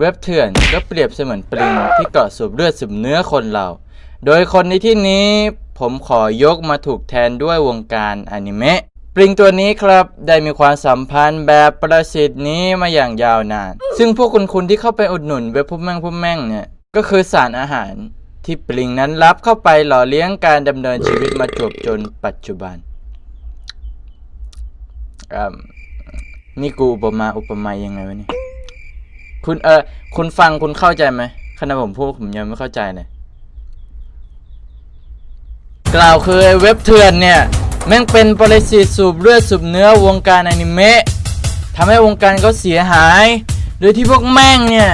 เว็บเถื่อนก็เปรียบเสมือนปลิงที่เกาะสูบเลือดสูบเนื้อคนเรา โดยคนในที่นี้ผมขอยกมาถูกแทนด้วยวงการอนิเมะ ปลิงตัวนี้ครับได้มีความสัมพันธ์แบบประสิทธิ์นี้มาอย่างยาวนาน ซึ่งพวกคุณคุณที่เข้าไปอุดหนุนเว็บพุ่มแม่งพุ่มแม่งเนี่ย ก็คือสารอาหารที่ปลิงนั้นรับเข้าไปหล่อเลี้ยงการดำเนินชีวิตมาจบจนปัจจุบันอืมนี่กูอุปมาอุปไมยยังไงวะเนี่ย คุณเออคุณฟังคุณเข้าใจไหมขณะผมพูดผมยังไม่เข้าใจเลยกล่าวคือเว็บเถื่อนเนี่ยแม่งเป็นปรสิตสูบเลือดสูบเนื้อวงการอนิเมะทำให้วงการเขาเสียหาย โดยที่พวกแม่งเนี่ย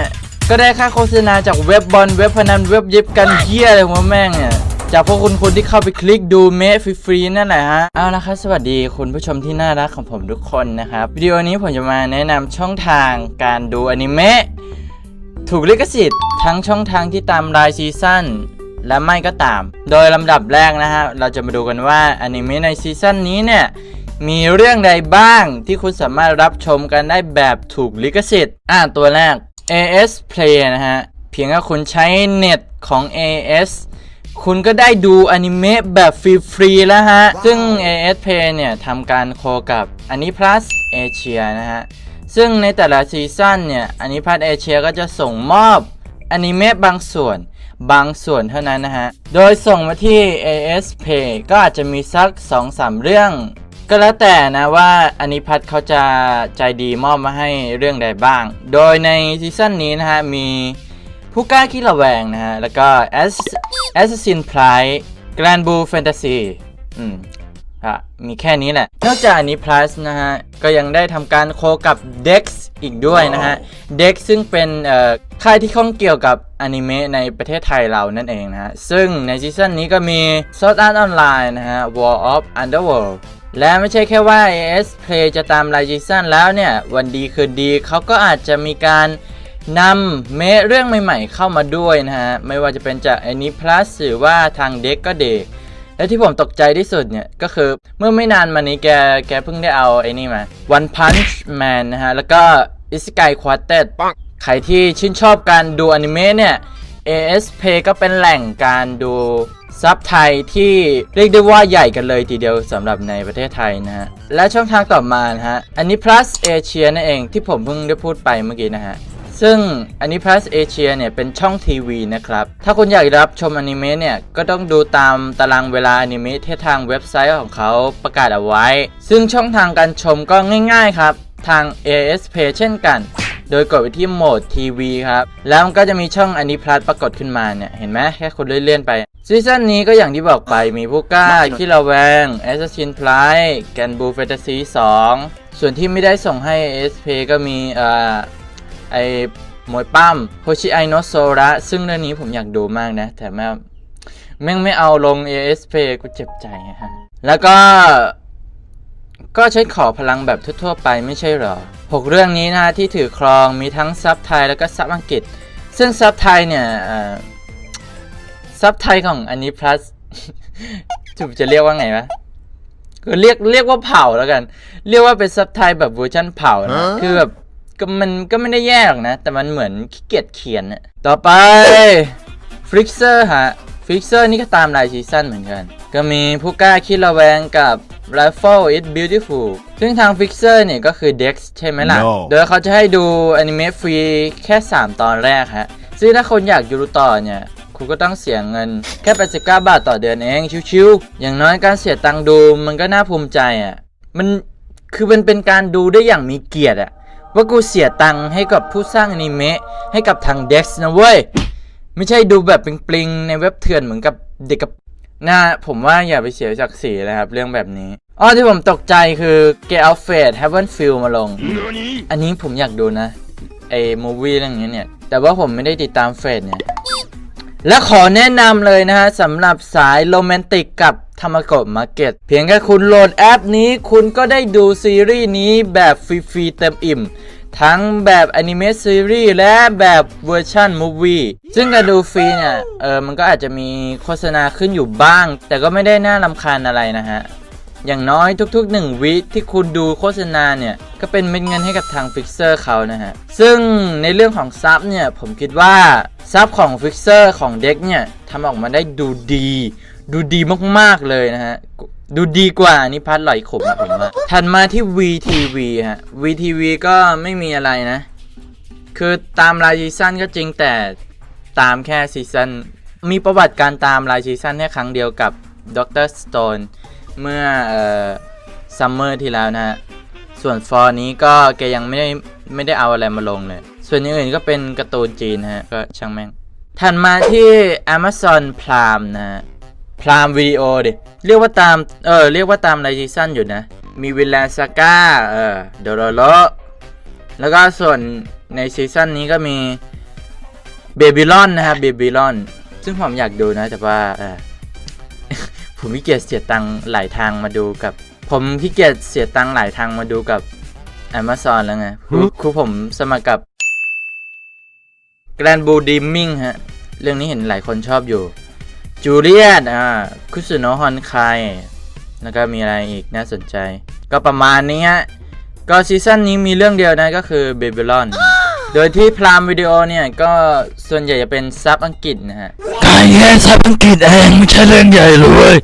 ก็ได้ค่าโฆษณาจากเว็บบอลเว็บพนันเว็บเย็บกันเหี้ยอะไรของพวกแม่งเนี่ย จากพวกคุณคนที่เข้าไปคลิกดูเมะฟรีๆนั่นแหละฮะ เอาละครับ สวัสดีคุณผู้ชมที่น่ารักของผมทุกคนนะครับ วิดีโอนี้ผมจะมาแนะนำช่องทางการดูอนิเมะถูกลิขสิทธิ์ ทั้งช่องทางที่ตามรายซีซั่นและไม่ก็ตาม โดยลำดับแรกนะฮะ เราจะมาดูกันว่าอนิเมะในซีซั่นนี้เนี่ยมีเรื่องใดบ้างที่คุณสามารถรับชมกันได้แบบถูกลิขสิทธิ์ อ่าตัวแรก AS Play นะฮะ เพียงแค่คุณใช้เน็ตของ AS คุณก็ได้ดูอนิเมะแบบฟรีๆแล้วฮะ ซึ่ง AS Play เนี่ยทำการโคกับ a n i Plus Asia นะฮะ ซึ่งในแต่ละซีซั่นเนี่ยอนิพัทเอเชียก็จะส่งมอบอนิเมะบางส่วนบางส่วนเท่านั้นนะฮะ โดยส่งมาที่ AS Pay ก็อาจจะมีสัก 2-3 เรื่อง ก็แล้วแต่นะว่าอนิพัทเขาจะใจดีมอบมาให้เรื่องใดบ้าง โดยในซีซั่นนี้นะฮะ มีผู้กล้าขี้ระแวงนะฮะ แล้วก็ Ass- Assassin Pride Grand Blue Fantasy อืมอะมีแค่นี้แหละ นอกจากอันนี้ plus นะฮะ ก็ยังได้ทำการโคกับ Dex อีกด้วยนะฮะ Dex ซึ่งเป็นเอ่อค่ายที่ข้องเกี่ยวกับอนิเมะในประเทศไทยเรานั่นเองนะฮะ ซึ่งในซีซั่นนี้ก็มี Sword Art Online นะฮะ War of Underworld และไม่ใช่แค่ว่า AS Play จะตามรายซีซั่นแล้วเนี่ย วันดีคืนดีเขาก็อาจจะมีการ นำเมเรื่องใหม่ๆ เข้ามาด้วยนะฮะ ไม่ว่าจะเป็นจาก a n i Plus หรือว่าทาง Dex ก็เด็กและที่ผมตกใจที่สุดเนี่ย ก็คือเมื่อไม่นานมานี้แกแกเพิ่งได้เอาไอ้นี่มา One Punch Man นะฮะ แล้วก็ i s k a i Quartet ใครที่ชื่นชอบการดูอนิเมะเนี่ย ASP ก็เป็นแหล่งการดูซับไทยที่เรียกได้ว่าใหญ่กันเลยทีเดียวสำหรับในประเทศไทยนะฮะ และช่องทางต่อมานะฮะ อันนี้ plus Asia นั่นเองที่ผมเพิ่งได้พูดไปเมื่อกี้นะฮะ ซึ่งอันนี้ plus Asia เนี่ยเป็นช่องทีวีนะครับ ถ้าคุณอยากรับชมอนิเมะเนี่ย ก็ต้องดูตามตารางเวลาอนิเมะที่ทางเว็บไซต์ของเขาประกาศเอาไว้ ซึ่งช่องทางการชมก็ง่ายๆครับ ทาง ASP เช่นกัน โดยกดไปที่โหมดทีวีครับ แล้วมันก็จะมีช่องอนนี้พลัสปรากฏขึ้นมาเนี่ย เห็นไหมแค่คุณเลื่อนๆไปซีซั่นนี้ก็อย่างที่บอกไปมีผู้กล้าคิราแวง Assassin p l y แกนบูแฟนตาซี2ส่วนที่ไม่ได้ส่งให้ ASP ก็มีอ่อ ไอมวยปั้มโฮชิไอโนโซระ ซึ่งเรื่องนี้ผมอยากดูมากนะ แต่แม่งแม่งไม่เอาลง ASP กูเจ็บใจอะฮะ แล้วก็ ก็ใช้ขอพลังแบบทั่วๆไปไม่ใช่เหรอ 6 เรื่องนี้นะที่ถือครองมีทั้งซับไทยแล้วก็ซับอังกฤษ ซึ่งซับไทยเนี่ยเอ่อซับไทยของอันนี้ plus จุบจะเรียกว่าไงวะก็เรียกเรียกว่าเผาแล้วกัน เรียกว่าเป็นซับไทยแบบเวอร์ชันเผานะคือแบบ ก็มันก็ไม่ได้แย่หรอกนะ แต่มันเหมือนขี้เกียจเขียนอะต่อไปฟริกเซอร์ฮะฟริกเซอร์นี่ก็ตามรายซีซั่นเหมือนกัน ก็มีผู้กล้าคิดระแวงกับ Rifle is Beautiful ซึ่งทางฟิกเซอร์เนี่ยก็คือ Dex ใช่ไหมล่ะ No โดยเขาจะให้ดูอนิเมะฟรีแค่ 3 ตอนแรกฮะ ซึ่งถ้าคนอยากดูต่อเนี่ย คุณก็ต้องเสียเงินแค่ 89 บาทต่อเดือนเอง ชิวๆ อย่างน้อยการเสียตังค์ดูมันก็น่าภูมิใจอะ มันคือมันเป็นการดูได้อย่างมีเกียรติอะ ว่ากูเสียตังค์ให้กับผู้สร้างอนิเมะให้กับทาง Dex นะเว้ย ไม่ใช่ดูแบบปลิงๆในเว็บเถื่อนเหมือนกับเด็กกับน่าผมว่าอย่าไปเสียศักดิ์ศรีเลยครับ เรื่องแบบนี้อ๋อที่ผมตกใจคือเกเอาเฟด Heaven Feel มาลง อันนี้ผมอยากดูนะไอ้มูวี่เรื่องนี้เนี่ย แต่ว่าผมไม่ได้ติดตามเฟดเนี่ย และขอแนะนำเลยนะฮะสำหรับสายโรแมนติกกับธรรมกมาเก็ตเพียงแค่คุณโหลดแอปนี้คุณก็ได้ดูซีรีส์นี้แบบฟรีๆเต็มอิ่ม ทั้งแบบอนิเมะซีรีส์และแบบเวอร์ชันมูฟวี่ซึ่งการดูฟรีเนี่ย เออมันก็อาจจะมีโฆษณาขึ้นอยู่บ้าง แต่ก็ไม่ได้น่ารำคาญอะไรนะฮะ อย่างน้อยทุกๆ 1 วิที่คุณดูโฆษณาเนี่ย ก็เป็นเม็ดเงินให้กับทางฟิกเซอร์เขานะฮะ ซึ่งในเรื่องของซับเนี่ย ผมคิดว่าซับของฟิกเซอร์ของเด็กเนี่ยทำออกมาได้ดูดี ดูดีมากๆเลยนะฮะ ดูดีกว่านิพัฒน์หลอยขมผมว่าถัดมาที่ VTV ฮะ VTV ก็ไม่มีอะไรนะ คือตามรายซีซั่นก็จริงแต่ตามแค่ซีซั่นมีประวัติการตามรายซีซั่นแค่ครั้งเดียวกับด็อกเตอร์สโตน เมื่อซัมเมอร์ที่แล้วนะฮะ ส่วนฟอร์นี้ก็แกยังไม่ได้ไม่ได้เอาอะไรมาลงเลย ส่วนอย่างอื่นก็เป็นการ์ตูนจีนฮะ ก็ช่างแม่ง ถัดมาที่ Amazon Prime นะฮะพรามวิดีโอดิเรียกว่าตาม เออ เรียกว่าตามรายซีซั่นอยู่นะ มีวิลแลนซาก้า เออโดโรโลแล้วก็ส่วนในซีซั่นนี้ก็มีเบบิลอนนะครับเบบิลอน ซึ่งผมอยากดูนะ แต่ว่าเออ ผมขี้เกียจเสียตังค์หลายทางมาดูกับ ผมขี้เกียจเสียตังค์หลายทางมาดูกับ Amazon แล้วไงคือคือผมสมัครกับ Grand Blue Dreaming ฮะ เรื่องนี้เห็นหลายคนชอบอยู่จูเลียตอ่าคุสุโนะฮอนไคแล้วก็มีอะไรอีกน่าสนใจ ก็ประมาณนี้ฮะ ก็ซีซั่นนี้มีเรื่องเดียวนะก็คือ Babylon โดยที่พรามวิดีโอเนี่ย ก็ส่วนใหญ่จะเป็นซับอังกฤษนะฮะการ แค่ซับอังกฤษเองไม่ใช่เรื่องใหญ่เลย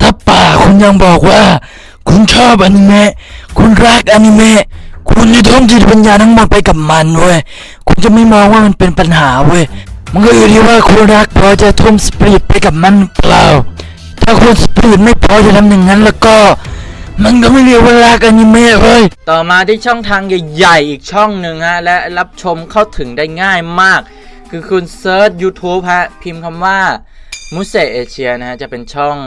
ถ้าป่าคุณยังบอกว่า คุณชอบอนิเมะคุณรักอนิเมะคุณจะทุ่มจิตปัญญาทั้งหมดไปกับมันเว้ยคุณจะไม่มองว่ามันเป็นปัญหาเว้ยมันก็อยู่ที่ว่าคุณรักพอจะทุ่มสปีดไปกับมันเปล่า ถ้าคุณสปีดไม่พอจะทำอย่างนั้นแล้วก็ มันก็ไม่เรียกว่ารักอนิเมะเว้ยต่อมาที่ช่องทางใหญ่ๆอีกช่องหนึ่งฮะและรับชมเข้าถึงได้ง่ายมาก คือคุณเซิร์ช YouTube ฮะ พิมพ์คำว่ามุเซเอเชียนะฮะ จะเป็นช่อง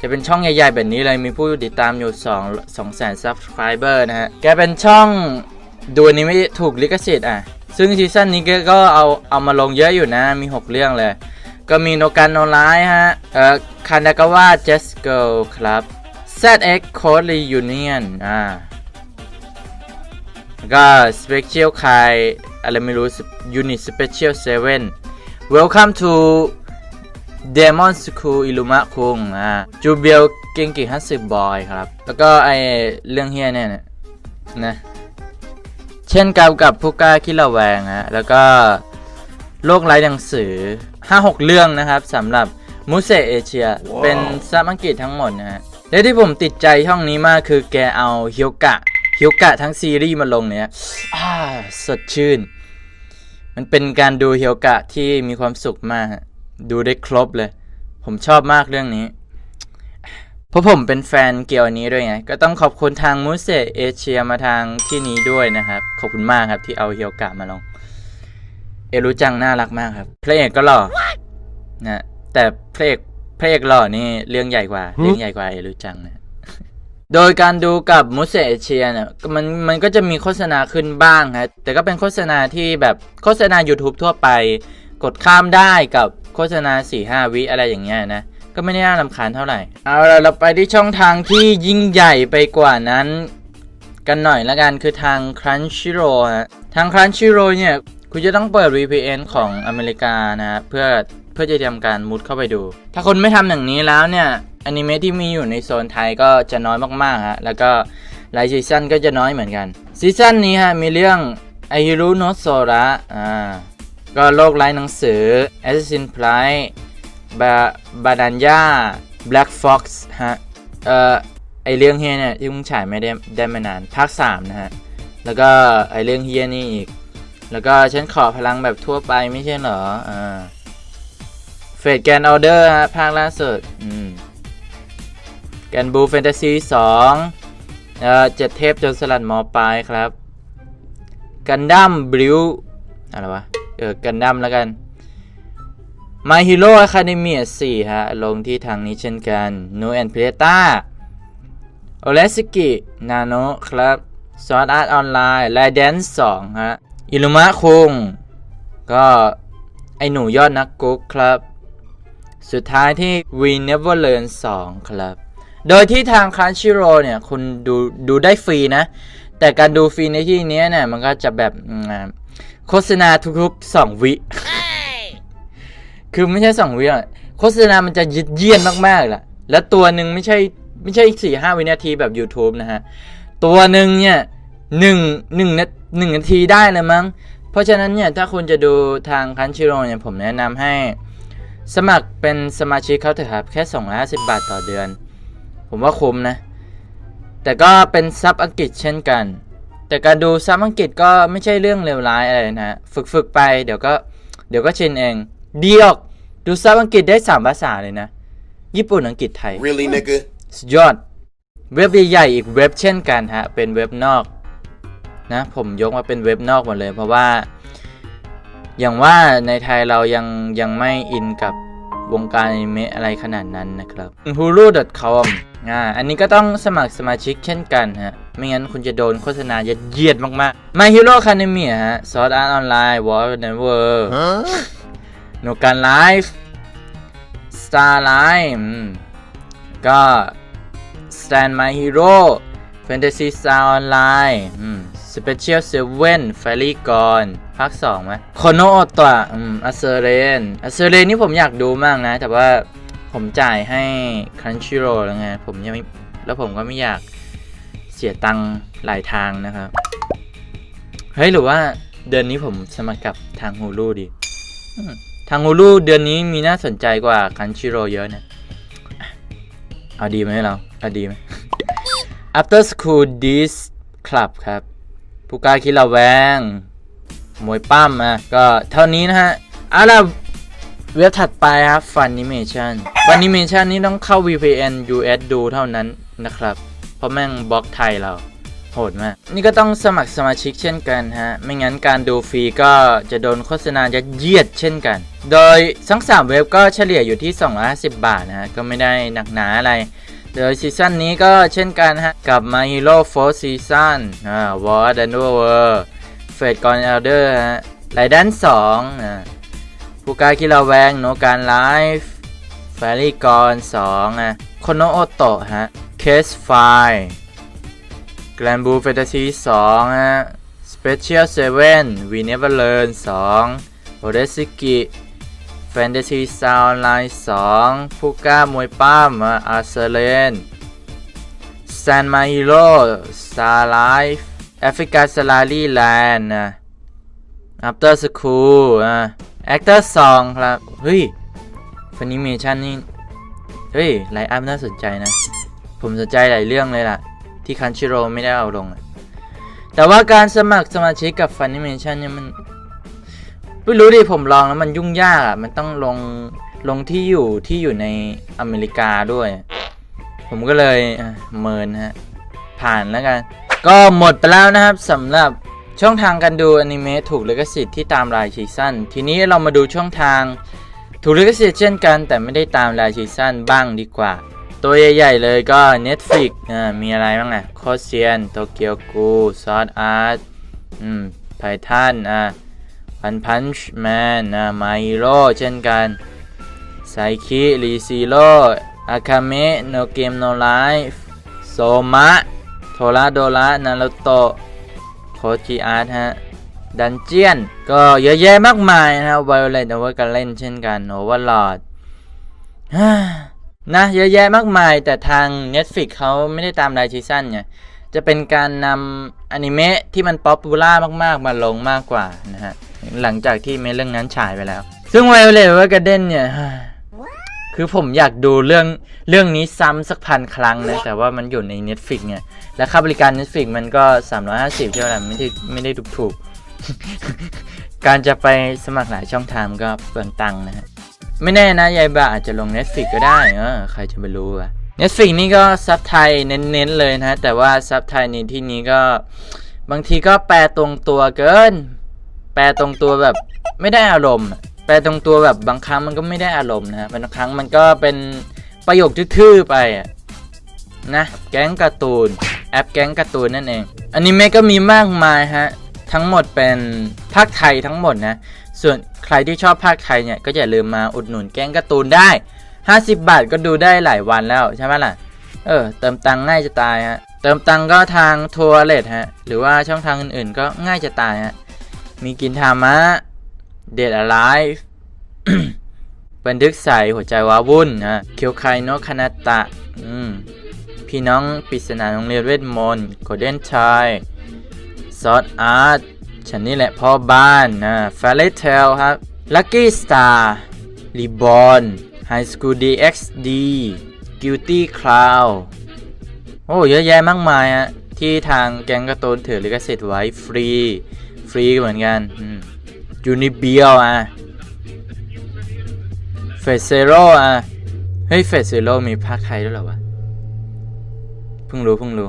จะเป็นช่องใหญ่ๆ แบบนี้เลย มีผู้ติดตามอยู่2 2แสน subscriber นะฮะ แกเป็นช่องดูนี้ไม่ถูกลิขสิทธิ์อะ ซึ่งซีซั่นนี้แกก็เอาเอามาลงเยอะอยู่นะ มี 6 เรื่องเลย ก็มีโนกันโนไลฮะ เอ่อคันดากาวะ Just Girl ครับ ZX Code Reunion อ่าแล้วก็ Special Kai อะไรไม่รู้ Unit Special 7 Welcome to Demon School Illuma คุงอ่าจูเบลเก่งกิ่งฮัตสึบอยครับ แล้วก็ไอเรื่องเฮียเนี่ยนะนะเช่นกับกับผู้กล้าคิดระแวงฮะแล้วก็โลกไร้หนังสือ 5-6 เรื่องนะครับสำหรับมูเซเอเชีย เป็นซับอังกฤษทั้งหมดนะฮะและที่ผมติดใจช่องนี้มากคือแกเอาเฮียวกะเฮียวกะทั้งซีรีส์มาลงเนี่ยอ่าสดชื่น มันเป็นการดูเฮียวกะที่มีความสุขมาก ดูได้ครบเลย ผมชอบมากเรื่องนี้ เพราะผมเป็นแฟนเกี่ยวอันนี้ด้วยไง ก็ต้องขอบคุณทางมูเซเอเชียมาทางที่นี้ด้วยนะครับ ขอบคุณมากครับที่เอาเฮียวกะมาลง เอรู้จังน่ารักมากครับ พระเอกก็หล่อนะแต่พระเอกพระเอกหล่อนี่เรื่องใหญ่กว่า เรื่องใหญ่กว่าเอรู้จังนะ โดยการดูกับมูเซเอเชียเนี่ยมันมันก็จะมีโฆษณาขึ้นบ้างครับแต่ก็เป็นโฆษณาที่แบบโฆษณา YouTube ทั่วไป กดข้ามได้กับโฆษณา 4-5 วิอะไรอย่างเงี้ยนะก็ไม่ได้น่ารำคาญเท่าไหร่ เอาละเราไปที่ช่องทางที่ยิ่งใหญ่ไปกว่านั้น กันหน่อยละกันคือทาง Crunchyroll ฮะทาง Crunchyroll เนี่ย คุณจะต้องเปิด VPN ของอเมริกานะเพื่อเพื่อจะทำการมุดเข้าไปดู ถ้าคนไม่ทำอย่างนี้แล้วเนี่ย อนิเมะที่มีอยู่ในโซนไทยก็จะน้อยมากๆฮะแล้วก็รายซีซั่นก็จะน้อยเหมือนกันซีซั่นนี้ฮะมีเรื่อง a h i r u no Sora อ่าก็โลกไร้หนังสือ Assassin Pride บาบาดันยา Black Fox ฮะเอ่อไอเรื่องเฮียเนี่ยที่มึงฉายไม่ได้ได้มานานภาค3นะฮะแล้วก็ไอเรื่องเฮียนี่อีก แล้วก็ฉันขอพลังแบบทั่วไปไม่ใช่เหรออ่าเฟดแกนออเดอร์ฮะภาคล่าสุดอืม แกนบูแฟนตาซีสองเอ่อเจ็ดเทพจนสลัดหมอปลายครับกันดั้มบลิวอะไรวะ เออกันดั้มแล้วกัน My Hero Academia 4 ฮะ ลงที่ทางนี้เช่นกัน No and p l a t a o l e s k i Nano ครับ Sword Art Online และ Dance 2 ฮะ อิลุมะคุง ก็ไอหนูยอดนักกุ๊กครับ สุดท้ายที่ We Never Learn 2 ครับ โดยที่ทาง Crunchyroll เนี่ยคุณดูดูได้ฟรีนะ แต่การดูฟรีในที่นี้เนี่ยมันก็จะแบบโฆษณาทุกๆ 2 วิ คือไม่ใช่ 2 วิอะโฆษณามันจะยึดเยียนมากๆแหละแล้วตัวหนึ่งไม่ใช่ไม่ใช่สี่ห้าวินาทีแบบ YouTube นะฮะ ตัวหนึ่งเนี่ยหนึ่งหนึ่งนาหนึ่งนาทีได้เลยมั้ง เพราะฉะนั้นเนี่ยถ้าคุณจะดูทางคันชิโร่เนี่ยผมแนะนำให้ สมัครเป็นสมาชิกเขาเถอะครับ แค่ 250 บาทต่อเดือน ผมว่าคุ้มนะ แต่ก็เป็นซับอังกฤษเช่นกัน แต่การดูซับอังกฤษก็ไม่ใช่เรื่องเลวร้ายอะไรนะฮะฝึกฝึกๆไปเดี๋ยวก็เดี๋ยวก็ชินเอง ดีออกดูซับอังกฤษได้3ภาษาเลยนะ ญี่ปุ่นอังกฤษไทย Really, nigga? สุดยอด เว็บใหญ่ๆอีกเว็บเช่นกันฮะ เป็นเว็บนอกนะผมยกมาเป็นเว็บนอกหมดเลย เพราะว่า อย่างว่าในไทยเรายังยังไม่อินกับวงการอนิเมะอะไรขนาดนั้นนะครับ hulu.com อ่าอันนี้ก็ต้องสมัครสมาชิกเช่นกันฮะ ไม่งั้นคุณจะโดนโฆษณายัดเยียดมากๆ My Hero Academia ฮะ Sword Art Online War Never Huh? โนการไลฟ์ Star Line ก็ Stand My Hero Fantasy Star Online อืม Special 7 Fairy Gone ภาค2ไหมโคโนโอตะอืมอัสเซเรนอัสเซเรนนี่ผมอยากดูมากนะ แต่ว่า ผมจ่ายให้ Crunchyroll แล้วไงผมยังไม่แล้วผมก็ไม่อยากเสียตังค์หลายทางนะครับ เฮ้ย หรือว่าเดือนนี้ผมสมัครกับทาง Hulu ดี ทาง Hulu เดือนนี้มีน่าสนใจกว่า Crunchyroll เยอะนะ เอาดีไหมเรา เอาดีไหม After School This Club ครับผู้กล้าคิดระแวงมวยปั้มอะก็เท่านี้นะฮะเอาล่ะ เว็บถัดไปครับ Funimation Funimation นี่ต้องเข้า VPN US ดูเท่านั้นนะครับ เพราะแม่งบล็อกไทยเราโหดมาก นี่ก็ต้องสมัครสมาชิกเช่นกันฮะ ไม่งั้นการดูฟรีก็จะโดนโฆษณายัดเยียดเช่นกัน โดยทั้ง 3 เว็บก็เฉลี่ยอยู่ที่ 250 บาทนะฮะ ก็ไม่ได้หนักหนาอะไร โดยซีซั่นนี้ก็เช่นกันฮะ กับ My Hero 4 Season อ่า War a n o v e r Fate Gone Elder ฮะไลดัน2อ่า ผู้กล้าคิดราแวงโนการไลฟ์แฟรี่กอนสองอะโคโนโอโตะฮะเคสไฟแกลนบูแฟนตาซีสองฮะสเปเชียลเซเว่นวีเนเวอร์เลนสองโอเดซิกิแฟนตาซีซาวน์ไลน์สองผู้กล้ามวยป้ามอาร์เซเลนซานมาฮิโร่ซาไลฟ์แอฟริกาสลาลีแลนด์นะอัปเตอร์สคูลอะ Actor Song ครับ เฮ้ยฟันิเมชันนี่ เฮ้ย ไลน์อัพน่าสนใจนะ ผมสนใจหลายเรื่องเลยล่ะ ที่คันชิโร่ไม่ได้เอาลง แต่ว่าการสมัครสมาชิกกับ Funimation เนี่ยมัน ไม่รู้ดิผมลองแล้วมันยุ่งยากอะ มันต้องลง ลงที่อยู่ที่อยู่ในอเมริกาด้วย ผมก็เลยเมินฮะ ผ่านแล้วกัน ก็หมดไปแล้วนะครับสำหรับ ช่องทางการดูอนิเมะถูกลิขสิทธิ์ที่ตามรายซีซั่นทีนี้เรามาดูช่องทาง ถูกลิขสิทธิ์เช่นกัน แต่ไม่ได้ตามรายซีซั่นบ้างดีกว่า ตัวใหญ่ๆเลยก็ Netflix อ่ามีอะไรบ้างอะโคเซียนโตเกียวกูซอสอาร์ตอืมไททันอะพันพันช์แมนอะมาฮิโร่เช่นกันไซคิรีซีโรอาคาเมะโนเกมโนไลฟ์โซมะโทราโดระนารุโตะ โคจิอาร์ตฮะดันเจียนก็เยอะแยะมากมายนะครับ Violet Evergarden เล่นเช่นกัน Overlord ฮ่านะเยอะแยะมากมายแต่ทาง Netflix เขาไม่ได้ตามรายซีซั่นไงจะเป็นการนำอนิเมะที่มันป๊อปปูล่ามากๆ มาลงมากกว่านะฮะหลังจากที่เมเรื่องนั้นฉายไปแล้ว ซึ่ง Violet Evergarden เนี่ย คือผมอยากดูเรื่องเรื่องนี้ซ้ำสักพันครั้งนะ แต่ว่ามันอยู่ใน Netflix ไงและค่าบริการ Netflix มันก็ 350ใช่ไหมล่ะไม่ได้ไม่ได้ถูกๆกการจะไปสมัครหลายช่องทางก็เปลืองตังค์นะฮะ ไม่แน่นะ ยายบาอาจจะลง Netflix ก็ได้ เออ ใครจะไปรู้อะ Netflix นี่ก็ซับไทยเน้นๆเลยนะ แต่ว่าซับไทยในที่นี้ก็บางทีก็แปลตรงตัวเกิน แปลตรงตัวแบบไม่ได้อารมณ์ ลตรงตัวแบบบางครั้งมันก็ไม่ได้อารมณ์นะบางครั้งมันก็เป็นประโยคทื่อๆไปนะแก๊งการ์ตูน แอปแก๊งการ์ตูนนั่นเองอนิเมะก็มีมากมายฮะทั้งหมดเป็นภาคไทยทั้งหมดนะ ส่วนใครที่ชอบภาคไทยเนี่ย ก็อย่าลืมมาอุดหนุนแก๊งการ์ตูนได้ 50 บาทก็ดูได้หลายวันแล้วใช่ไหมล่ะ เออ เติมตังค์ง่ายจะตายฮะ เติมตังค์ก็ทางทัวร์เลทฮะ หรือว่าช่องทางอื่นๆ ก็ง่ายจะตายฮะ มีกินทามะ เด d อะไรบันทึกใส่หัวใจว้าวุ่นนะเคียวไคโนะคานาตะพี่น้องปริศนาโรงเรียนเวทมนต์ Golden Child ซอ t อาร์ตฉันนี่แหละพ่อบ้านนะแฟ a เ y t a l ครับ Lucky Star Reborn High School DxD Guilty Cloud โอ้เยอะแยะมากมายฮะที่ทางแก๊งกร์ตูนถือลิขสิทธิ์ไว้ฟรี ฟรีเหมือนกัน ยูนิเบียลอะเฟสเซโรอะ เฮ้ยเฟสเซโรมีภาคไทยด้วยเหรอวะ เพิ่งรู้เพิ่งรู้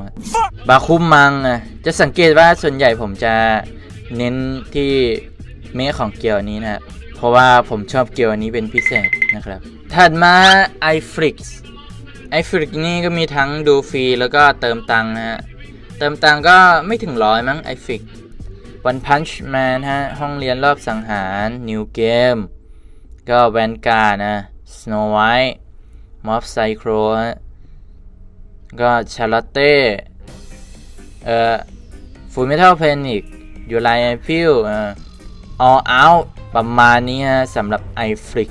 บาคุมังอะ จะสังเกตว่าส่วนใหญ่ผมจะเน้นที่เมฆของเกียวนี้นะครับเพราะว่าผมชอบเกียวอันนี้เป็นพิเศษนะครับ ถัดมา iFlix iFlix นี่ก็มีทั้งดูฟรีแล้วก็เติมตังค์นะฮะ เติมตังค์ก็ไม่ถึงร้อยมั้ง iFlix One Punch Man ฮะ ห้องเรียนรอบสังหาร New Game ก็แวนการ์นะ Snow White Mob Psycho ฮะก็ชาร์ลอตเต้เอ่อฟูลเมทัลเพนิกยูไลไอพิวเอ่อ all out ประมาณนี้ฮะสำหรับ iFlix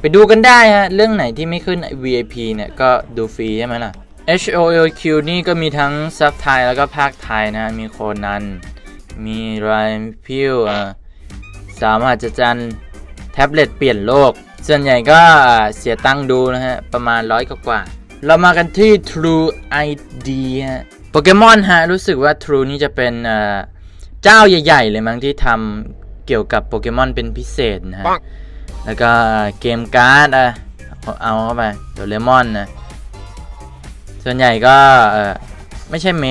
ไปดูกันได้ฮะ เรื่องไหนที่ไม่ขึ้น VIP เนี่ย ก็ดูฟรีใช่ไหมล่ะ HOLQ นี่ก็มีทั้งซับไทยแล้วก็ภาคไทยนะ มีโคนัน มีไรพิวอ่าสามหัศจรรย์แท็บเล็ตเปลี่ยนโลก ส่วนใหญ่ก็เสียตังค์ดูนะฮะ ประมาณร้อยกว่าๆเรามากันที่ True ID ฮะโปเกมอนฮะ รู้สึกว่า True นี่จะเป็นเอ่อเจ้าใหญ่ ๆ เลยมั้งที่ทำเกี่ยวกับโปเกมอนเป็นพิเศษนะฮะ แล้วก็เกมการ์ดอะเอาเอาเข้าไปโดเรมอนนะ ส่วนใหญ่ก็เออไม่ใช่เม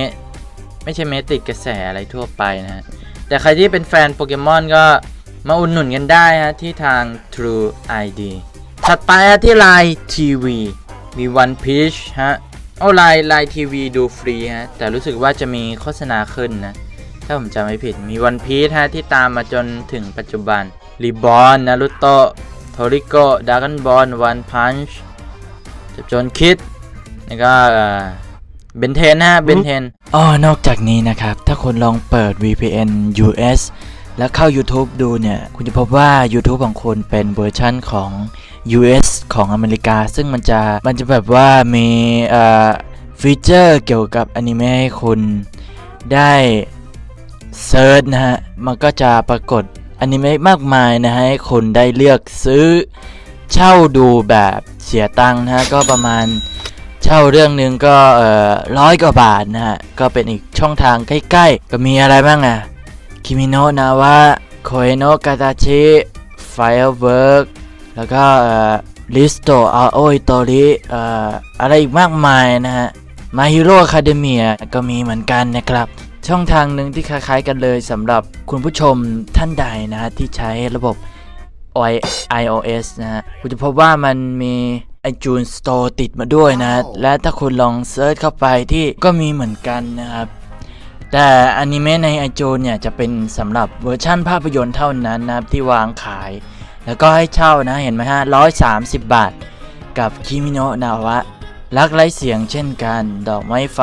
ไม่ใช่เมติดกระแสอะไรทั่วไปนะฮะ แต่ใครที่เป็นแฟนโปเกมอนก็มาอุดหนุนกันได้ฮะ ที่ทาง True ID ถัดไปฮะที่ไลน์ทีวีมี One Piece ฮะโอ้ไลน์ไลน์ทีวีดูฟรีฮะ แต่รู้สึกว่าจะมีโฆษณาขึ้นนะ ถ้าผมจำไม่ผิดมี One Piece ฮะ ที่ตามมาจนถึงปัจจุบัน Reborn Naruto Toriko Dragon Ball One Punch จับจนคิดแล้วก็เบนเทนฮะเบนเทน อ๋อนอกจากนี้นะครับ ถ้าคุณลองเปิด VPN US แล้วเข้า YouTube ดูเนี่ย คุณจะพบว่า YouTube ของคุณเป็นเวอร์ชั่นของ US ของอเมริกา ซึ่งมันจะมันจะแบบว่ามีฟีเจอร์เกี่ยวกับอนิเมะให้คุณได้เซิร์ชนะฮะ มันก็จะปรากฏอนิเมะมากมายนะฮะ ให้คุณได้เลือกซื้อเช่าดูแบบเสียตังค์นะฮะ ก็ประมาณ ช่าเรื่องหนึ่งก็เอ่อร้อยกว่าบาทนะฮะ ก็เป็นอีกช่องทางใกล้ๆ ก็มีอะไรบ้างอะคิมิโนะนาวะโคเอโนะกาตาชิไฟเวิร์กแล้วก็เอ่อลิสโตอาโออิโตริเอ่ออะไรอีกมากมายนะฮะมาฮิโร่คาเดเมียก็มีเหมือนกันนะครับ ช่องทางหนึ่งที่คล้ายๆกันเลยสำหรับคุณผู้ชมท่านใดนะฮะที่ใช้ระบบ iOS นะฮะคุณจะพบว่ามันมี iTunes Store ติดมาด้วยนะ และถ้าคุณลองเซิร์ชเข้าไปที่ก็มีเหมือนกันนะครับ แต่อนิเมะใน iTunes เนี่ย จะเป็นสำหรับเวอร์ชั่นภาพยนตร์เท่านั้นนะครับ ที่วางขาย แล้วก็ให้เช่านะเห็นไหมฮะร้อยสามสิบบาท กับคิมิโนะนาวะรักไร้เสียงเช่นกัน ดอกไม้ไฟ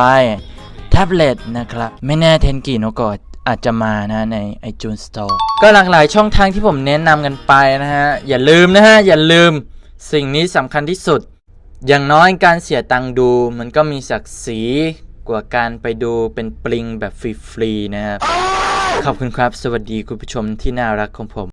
แท็บเล็ตนะครับ ไม่แน่เทนกิโนโกะ อาจจะมานะใน iTunes Store ก็หลากหลายช่องทางที่ผมแนะนำกันไปนะฮะ อย่าลืมนะฮะ อย่าลืมสิ่งนี้สำคัญที่สุด อย่างน้อยการเสียตังค์ดู มันก็มีศักดิ์ศรีกว่าการไปดูเป็นปลิงแบบฟรี ๆ นะครับ ขอบคุณครับ สวัสดีคุณผู้ชมที่น่ารักของผม